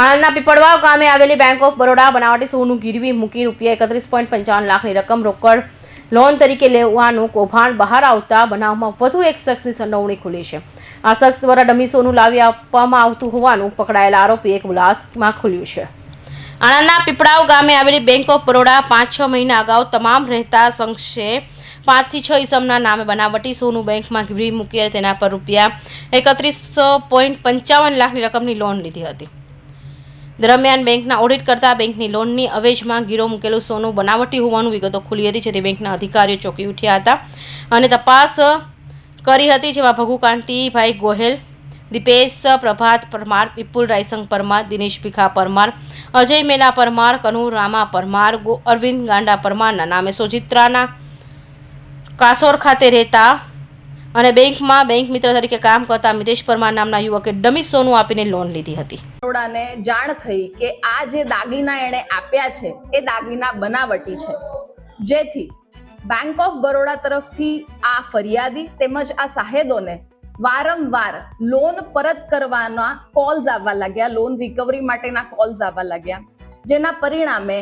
આણંદના પીપળવાવ ગામે આવેલી bank of Baroda બનાવટી સોનું ગીરવી મૂકી રૂપિયા એકત્રીસ પોઈન્ટ પંચાવન લાખની રકમ રોકડ લોન તરીકે લેવાનું કૌભાંડ બહાર આવતા બનાવમાં વધુ એક શખ્સની સંડોવણી ખુલી છે. આ શખ્સ દ્વારા ડમી સોનું લાવી આપવામાં આવતું હોવાનું પકડાયેલા આરોપી એક મુલાકાતમાં ખુલ્યું છે. આણંદના પીપળાવ ગામે આવેલી બેંક ઓફ બરોડા પાંચ છ મહિના અગાઉ તમામ રહેતા શખ્સે પાંચથી છ ઇસમના નામે બનાવટી સોનું બેંકમાં ગીરવી મૂકી તેના પર રૂપિયા એકત્રીસો પોઈન્ટ પંચાવન લાખની રકમની લોન લીધી હતી. દરમિયાન બેંકના ઓડિટ કરતા બેંકની લોનની અવેજમાં ગીરો મૂકેલું સોનું બનાવટી હોવાનું વિગતો ખુલી હતી, જેથી બેંકના અધિકારીઓ ચોંકી ઉઠ્યા હતા અને તપાસ કરી હતી, જેમાં ભગુકાંતિભાઈ ગોહેલ, દીપેશ પ્રભાત પરમાર, વિપુલ રાયસંગ પરમાર, દિનેશ ભીખા પરમાર, અજય મેલા પરમાર, કનુ રામા પરમાર અરવિંદ ગાંડા પરમારના નામે સોજિત્રાના કાસોર ખાતે રહેતા અને બેંકમાં બેંક મિત્ર તરીકે કામ કરતા મિતેશ પરમાર નામના યુવકે ડમી સોનું આપીને લોન લીધી હતી. બરોડાને જાણ થઈ કે આ જે દાગીના એણે આપ્યા છે, એ દાગીના બનાવટી છે. જેથી બેંક ઓફ બરોડા તરફથી આ ફરિયાદી તેમજ આ સાહેદોને વારંવાર લોન પરત કરવાના કોલ્સ આવવા લાગ્યા લોન રિકવરી માટેના કોલ્સ આવવા લાગ્યા, જેના પરિણામે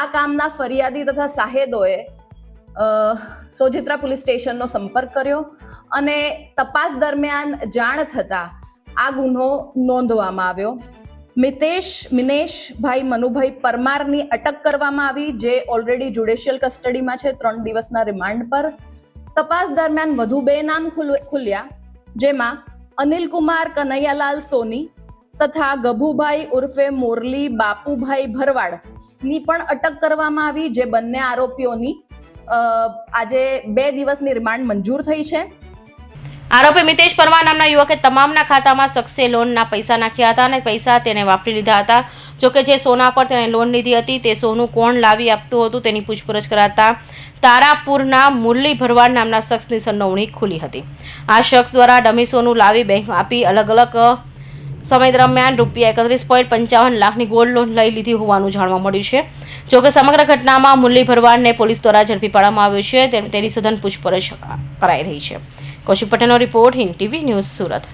આ કામના ફરિયાદી તથા સાહેદોએ સોજિત્રા પોલીસ સ્ટેશનનો સંપર્ક કર્યો અને તપાસ દરમિયાન જાણ થતા આ ગુનો નોંધવામાં આવ્યો. મિતેશ, મિનેશભાઈ, મનુભાઈ પરમારની અટક કરવામાં આવી, જે ઓલરેડી જ્યુડિશિયલ કસ્ટડીમાં છે, ત્રણ દિવસના રિમાન્ડ પર. તપાસ દરમિયાન વધુ બે નામ ખુલ- ખુલ્યા, જેમાં અનિલકુમાર કનૈયાલાલ સોની તથા ગભુભાઈ ઉર્ફે મોરલી બાપુભાઈ ભરવાડની પણ અટક કરવામાં આવી, જે બંને આરોપીઓની આજે બે દિવસની રિમાન્ડ મંજૂર થઈ છે. આરોપી મિતેશ પરમાર નામના યુવકે તમામના ખાતામાં શખ્સે લોનના પૈસા નાખ્યા હતા અને પૈસા તેને વાપરી લીધા હતા. જોકે જે સોના પર તેણે લોન લીધી હતી, તે સોનું કોણ લાવી આપતું હતું તેની પૂછપરછ કરાતા તારાપુરના મુરલી ભરવાડ નામના શખ્સની સંડોવણી ખુલી હતી. આ શખ્સ દ્વારા ડમી સોનું લાવી બેંકમાં આપી અલગ અલગ સમય દરમિયાન રૂપિયા એકત્રીસ પોઈન્ટ પંચાવન લાખની ગોલ્ડ લોન લઈ લીધી હોવાનું જાણવા મળ્યું છે. જોકે સમગ્ર ઘટનામાં મુરલી ભરવાડને પોલીસ દ્વારા ઝડપી પાડવામાં આવ્યો છે. તેની સઘન પૂછપરછ કરાઈ રહી છે. કૌશિક પટેલનો report Hind TV news Surat.